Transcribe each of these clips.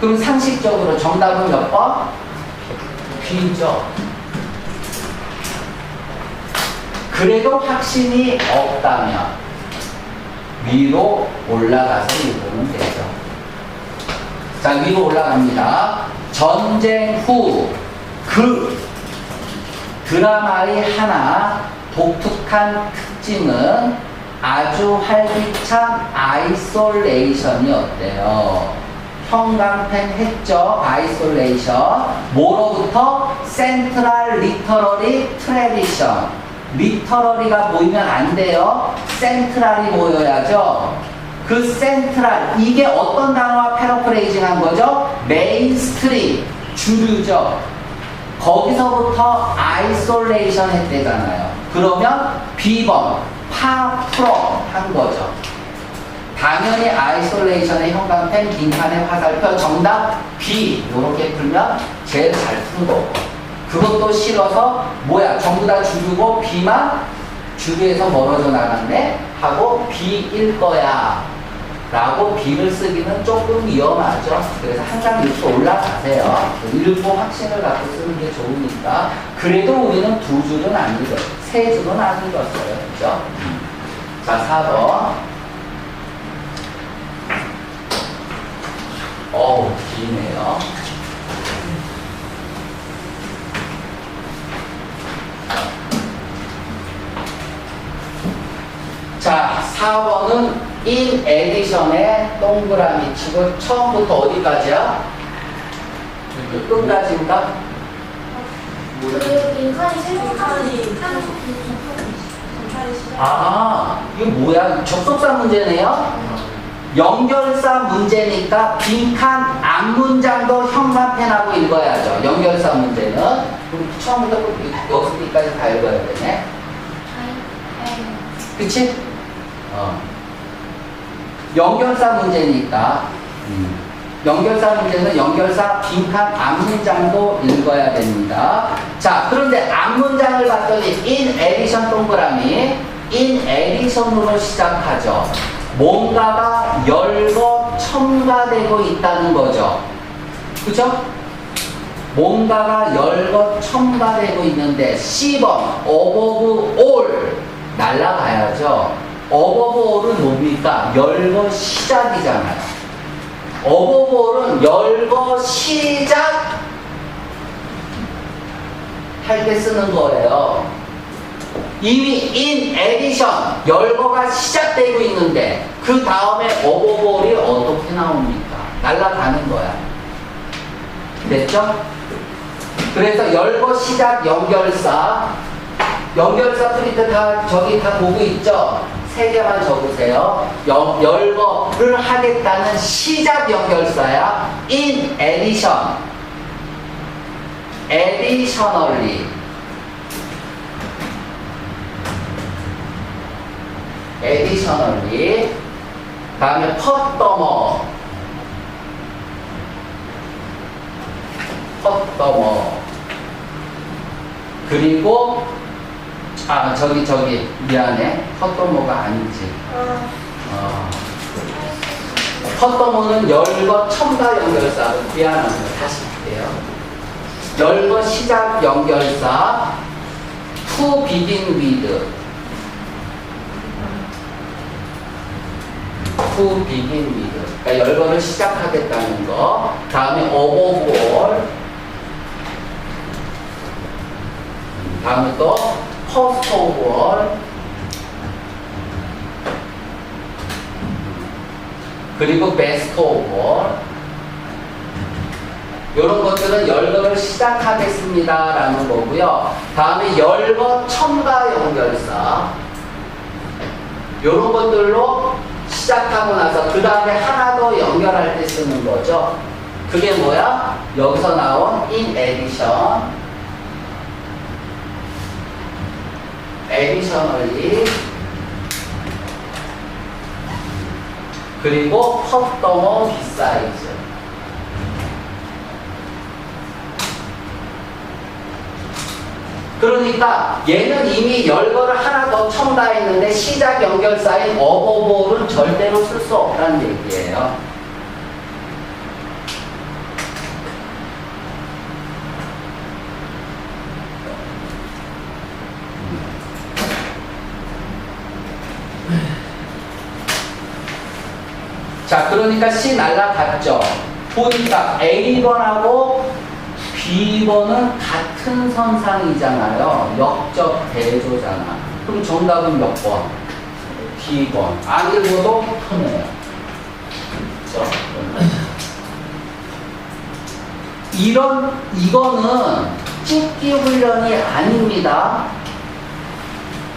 그럼 상식적으로 정답은 몇 번? B죠. 그래도 확신이 없다면 위로 올라가서 읽으면 되죠. 자, 위로 올라갑니다. 전쟁 후 그 드라마의 하나 독특한 특징은 아주 활기찬 아이솔레이션이었대요. 형광펜 했죠. 아이솔레이션. 뭐로부터? 센트럴 리터러리 트레디션. 리터러리가 모이면 안 돼요. 센트럴이 모여야죠. 그 센트럴 이게 어떤 단어와 패러프레이징 한 거죠? 메인스트림 주류죠. 거기서부터 아이솔레이션 했대잖아요. 그러면 B번 파프로 한 거죠. 당연히 아이솔레이션의 형광펜, 빈칸의 화살표, 정답 B. 이렇게 풀면 제일 잘푼 거고 그것도 싫어서 뭐야? 전부 다 주류고 B만 주류에서 멀어져 나갔네? 하고 B일 거야. 라고 B를 쓰기는 조금 위험하죠. 그래서 항상 이렇게 올라가세요. 읽고 확신을 갖고 쓰는 게 좋으니까. 그래도 우리는 두 줄은 안 읽었어요 세 줄은 안 읽었어요 그죠? 자 4번 어우, 기네요. 자, 4번은 in addition에 동그라미 치고 처음부터 어디까지야? 끝까지인가? 시작. 아, 이거 뭐야? 접속사 문제네요? 연결사 문제니까 빈칸 앞문장도 형광펜하고 읽어야죠. 연결사 문제는. 그럼 처음부터 끝- 여기까지 다 읽어야 되네. 그치? 어. 연결사 문제니까. 음. 연결사 문제는 연결사 빈칸 앞문장도 읽어야 됩니다. 자, 그런데 앞문장을 봤더니 in addition 동그라미 in addition으로 시작하죠. 뭔가가 열거 첨가되고 있다는 거죠. 그죠? 뭔가가 열거 첨가되고 있는데 10번 above all 날라가야죠. All은 뭡니까? 열거 시작이잖아요. all은 열거 시작 할 때 쓰는 거예요. 이미 in addition 열거가 시작되고 있는데 그 다음에 all이 어떻게 나옵니까? 날라가는 거야. 됐죠? 그래서 열거 시작 연결사 연결사 프린트 다 저기 다 보고 있죠? 세 개만 적으세요. 연, 열거를 하겠다는 시작 연결사야. in addition. additionally. additionally. 다음에 컷더머. 컷더머. 그리고 아 저기 저기 미안해. 컷더머가 아니지. 어. 컷더머는 열거 첨가 연결사. 미안합니다. 다시 할게요. 열거 시작 연결사. To begin with. To begin with. 그러니까 열거를 시작하겠다는 거. 다음에 above all. 다음에 또 all 그리고 all 이런 것들은 열거를 시작하겠습니다 라는 거고요. 다음에 열거 첨가 연결사. 이런 것들로 시작하고 나서 그 다음에 하나 더 연결할 때 쓰는 거죠. 그게 뭐야? 여기서 나온 in addition additionally 그리고 컵더머 besides 그러니까 얘는 이미 열거를 하나 더 첨가했는데 시작 연결사인 어버볼은 절대로 쓸 수 없다는 얘기예요. 자, 그러니까 C 날라갔죠. 보니까 A번하고 B번은 같은 선상이잖아요. 역적 대조잖아. 그럼 정답은 몇 번? B번. 안 읽어도. 그렇죠? 이런 이거는 찍기 훈련이 아닙니다.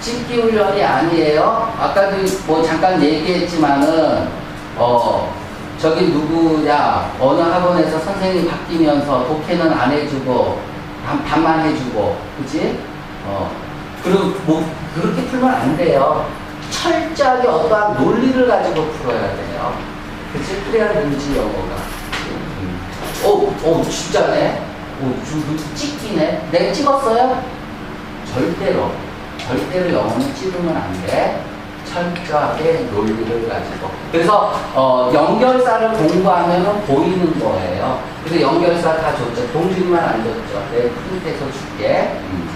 찍기 훈련이 아니에요. 아까도 뭐 잠깐 얘기했지만은 어 저기 누구야 어느 학원에서 선생님이 바뀌면서 독해는 안 해주고 반, 반만 해주고 그지? 어 그리고 뭐 그렇게 풀면 안 돼요. 철저하게 어떠한 논리를 가지고 풀어야 돼요. 그치? 그래야 문지 영어가. 음. 오, 오, 진짜네. 오, 좀 찍기네. 내가 찍었어요? 절대로, 절대로 영어는 찍으면 안 돼. 철저하게 논리를 가지고. 그래서, 어, 연결사를 공부하면 보이는 거예요. 그래서 연결사 다 줬죠. 동준이만 안 줬죠. 내가 프린트해서 줄게. 음.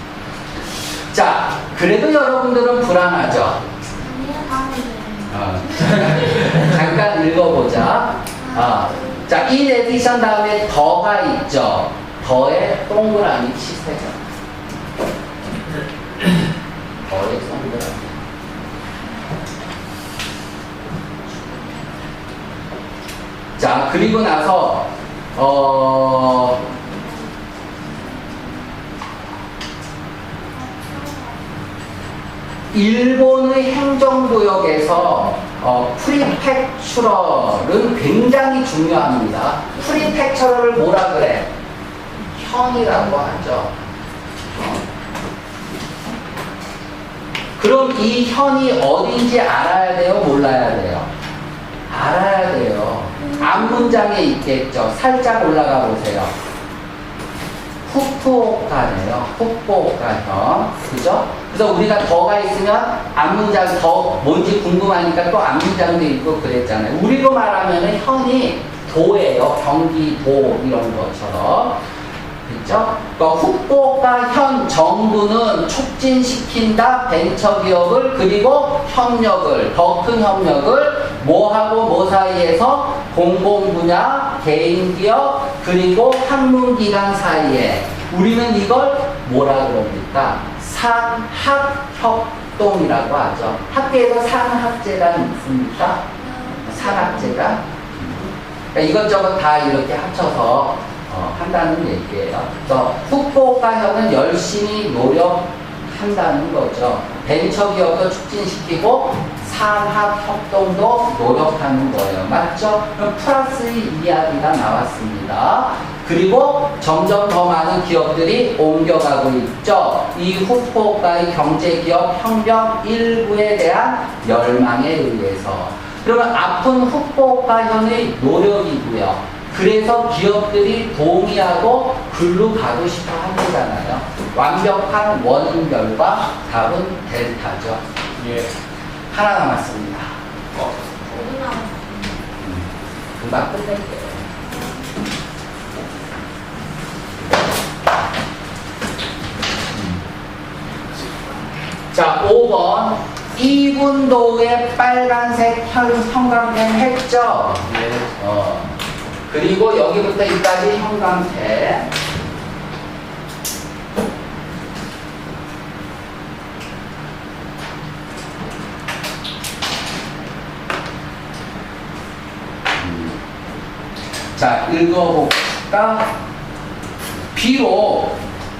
자, 그래도 여러분들은 불안하죠? 어. 잠깐 읽어보자. 아, 자, in addition 다음에 더가 있죠. 더에 동그라미 치세요. 더에 동그라미. 자, 그리고 나서, 어, 일본의 행정구역에서 어, 프리펙처럴은 굉장히 중요합니다. 프리펙처럴을 뭐라 그래? 현이라고 하죠. 어. 그럼 이 현이 어딘지 알아야 돼요? 몰라야 돼요? 앞 문장에 있겠죠. 살짝 올라가 보세요. 후쿠오카네요. 후쿠오카현. 그죠? 그래서 우리가 더가 있으면 앞문장 더 뭔지 궁금하니까 또 앞문장도 있고 그랬잖아요. 우리로 말하면 현이 도예요. 경기도 이런 것처럼. 그죠? 그러니까 후쿠오카 현 정부는 촉진시킨다 벤처기업을 그리고 협력을 더 큰 협력을 뭐하고 뭐 사이에서 공공 분야 개인 기업 그리고 학문기관 사이에 우리는 이걸 뭐라 그럽니까? 산학협동이라고 하죠. 학교에서 산학제가 있습니까? 산학제가 그러니까 이것저것 다 이렇게 합쳐서 어, 한다는 얘기예요. 그래서 후쿠오카현은 열심히 노력 한다는 거죠. 벤처기업도 촉진시키고 산학협동도 노력하는 거예요. 맞죠? 그럼 플러스의 이야기가 나왔습니다. 그리고 점점 더 많은 기업들이 옮겨가고 있죠. 이 후쿠오카의 경제기업 혁명 일부에 대한 열망에 의해서. 그러면 아픈 후쿠오카현의 노력이고요. 그래서 기업들이 동의하고 글로 가고 싶어 한다잖아요. 완벽한 원인별과 답은 델타죠. 예. 하나 남았습니다. 어. 나왔어? 금방 끝낼게요. 자, 5번. 이분도에 빨간색 현, 형광펜 했죠? 예. 어. 그리고 여기부터 여기까지 형광펜. 자, 읽어볼까? 비록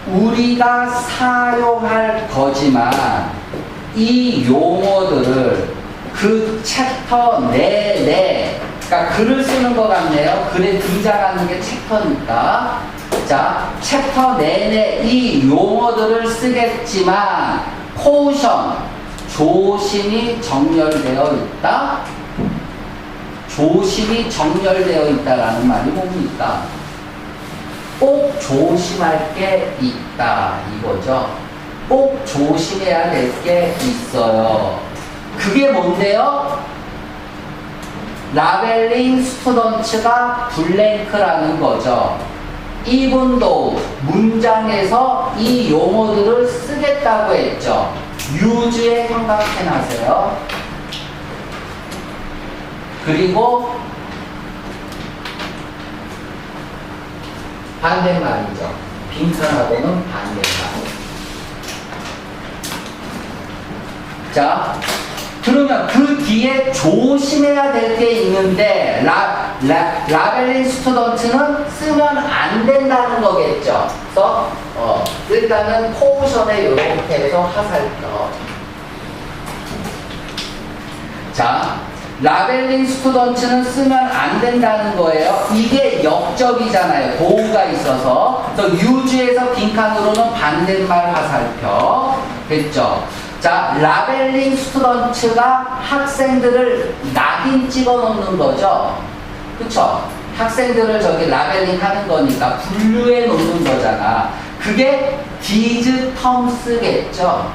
우리가 사용할 거지만 이 용어들을 그 챕터 내내 그러니까 글을 쓰는 것 같네요. 글에 등장하는 게 챕터니까. 자, 챕터 내내 이 용어들을 쓰겠지만 코션 조심이 정렬되어 있다. 조심이 정렬되어 있다라는 말이 뭡니까? 꼭 조심할 게 있다 이거죠. 꼭 조심해야 될 게 있어요. 그게 뭔데요? 라벨링 스튜던츠가 블랭크라는 거죠. 이분도 문장에서 이 용어들을 쓰겠다고 했죠. 유주의 형광펜 하세요. 그리고 반대말이죠. 빈칸하고는 반대말. 자, 그러면 그 뒤에 조심해야 될 게 있는데 라, 라, 라벨린 스튜던트는 쓰면 안 된다는 거겠죠. 그래서 어, 일단은 포션에 이렇게 해서 화살표. 자, 라벨링 스튜던트는 쓰면 안 된다는 거예요. 이게 역적이잖아요. 보호가 있어서. 그래서 유주에서 빈칸으로는 반대말 화살표. 됐죠? 자, 라벨링 스튜던트가 학생들을 낙인 찍어 놓는 거죠. 그쵸? 학생들을 저기 라벨링 하는 거니까 분류해 놓는 거잖아. 그게 디즈 텀스겠죠.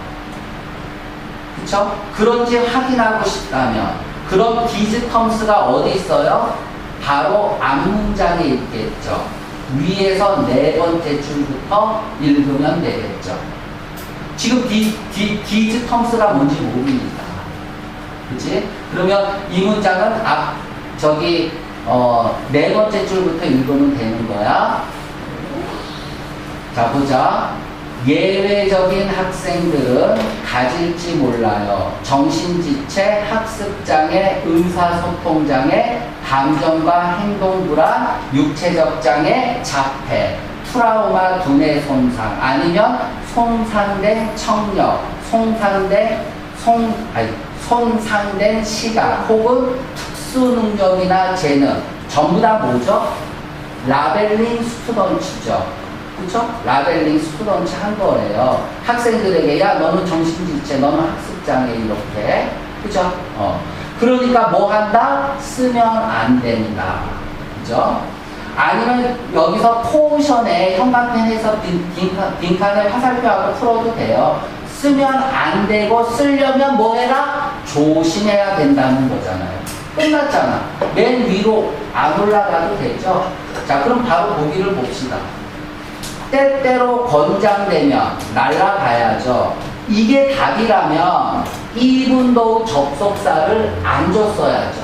그쵸? 그런지 확인하고 싶다면 그럼 디즈 텀스가 어디 있어요? 바로 앞문장에 있겠죠. 위에서 네 번째 줄부터 읽으면 되겠죠. 지금 디, 디, 디즈 텀스가 뭔지 모르니까. 그치? 그러면 이 문장은 앞, 저기, 어, 네 번째 줄부터 읽으면 되는 거야. 자, 보자. 예외적인 학생들은 가질지 몰라요. 정신지체, 학습장애, 의사소통장애, 감정과 행동불안, 육체적 장애, 자폐, 트라우마, 두뇌 손상, 아니면 손상된 청력, 손상된 손, 아니, 손상된 시각, 혹은 특수 능력이나 재능, 전부 다 뭐죠? 라벨링 스튜던트죠. 그쵸? 라벨링 스튜던트 한 거예요. 학생들에게, 야, 너는 정신지체, 너는 학습장애, 이렇게. 그죠? 어. 그러니까 뭐 한다? 쓰면 안 된다. 그죠? 아니면 여기서 포션에 형광펜에서 빈, 빈칸, 빈칸을 화살표하고 풀어도 돼요. 쓰면 안 되고 쓰려면 뭐 해라? 조심해야 된다는 거잖아요. 끝났잖아. 맨 위로 안 올라가도 되죠? 자, 그럼 바로 보기를 봅시다. 때때로 권장되면 날라가야죠. 이게 답이라면 1분도 접속사를 안 줬어야죠.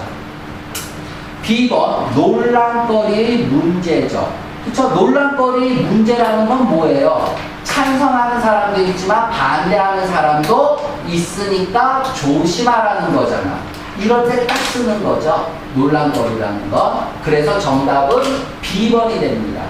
B번 논란거리의 문제죠. 그쵸? 논란거리 문제라는 건 뭐예요? 찬성하는 사람도 있지만 반대하는 사람도 있으니까 조심하라는 거잖아. 이럴 때 딱 쓰는 거죠. 논란거리라는 거. 그래서 정답은 B번이 됩니다.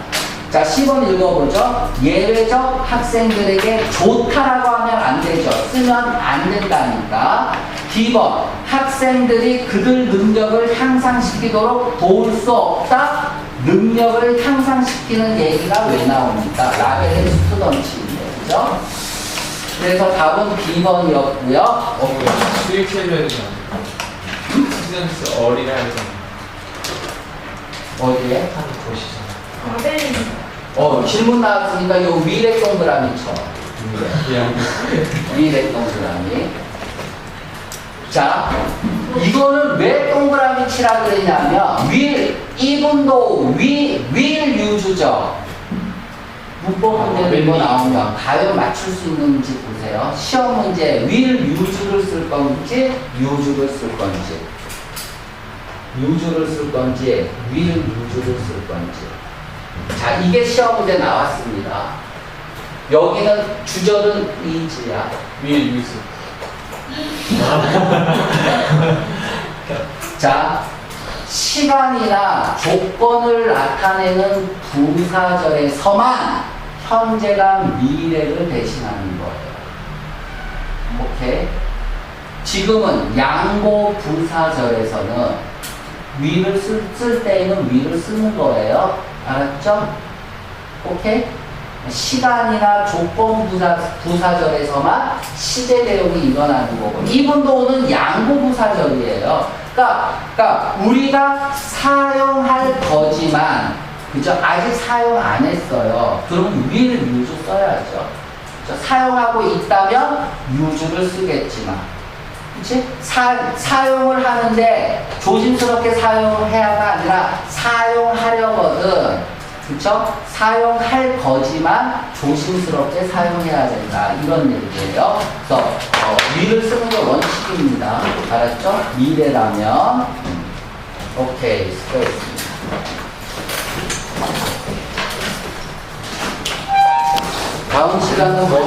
자, 10번 읽어보죠. 예외적 학생들에게 좋다라고 하면 안 되죠. 쓰면 안 된다니까. B번 학생들이 그들 능력을 향상시키도록 도울 수 없다. 능력을 향상시키는 얘기가 왜 나옵니까? 라벨의 스튜던트인데, 그죠? 그래서 답은 B번이었고요. 어, 않나? 스튜던트 어리라 해서 어디에? 한 곳이잖아. 라벨링. 어, 질문 나왔으니까 요 위례 동그라미 쳐. 그냥 위례 동그라미. 자, 이거는 왜 동그라미 치라 그랬냐면, 윌, 이분도 위, 윌 유주죠. 문법 문제는 이거 나오면 과연 맞출 수 있는지 보세요. 시험 문제, 윌 유주를 쓸 건지, 유주를 쓸 건지. 유주를 쓸 건지, 윌 유주를 쓸 건지. 자, 이게 시험 문제 나왔습니다. 여기는 주절은 이지야. 위에 유스. 자, 시간이나 조건을 나타내는 부사절에서만 현재가 미래를 대신하는 거예요. 오케이? 지금은 양보 부사절에서는 위를 쓸, 쓸 때에는 위를 쓰는 거예요. 알았죠? 오케이? 시간이나 조건 부사, 부사절에서만 시제 대용이 일어나는 거고 이분도는 양보 부사절이에요. 그러니까, 그러니까 우리가 사용할 거지만 그죠? 아직 사용 안 했어요. 그럼 위를 유주 써야죠. 그죠? 사용하고 있다면 유주를 쓰겠지만 그치? 사, 사용을 하는데 조심스럽게 사용해야가 아니라 사용하려거든. 그쵸? 사용할 거지만 조심스럽게 사용해야 된다. 이런 얘기예요. 그래서 어, 위를 쓰는 게 원칙입니다. 알았죠? 미래라면. 음. 오케이, 수고했습니다. 다음 시간은 뭐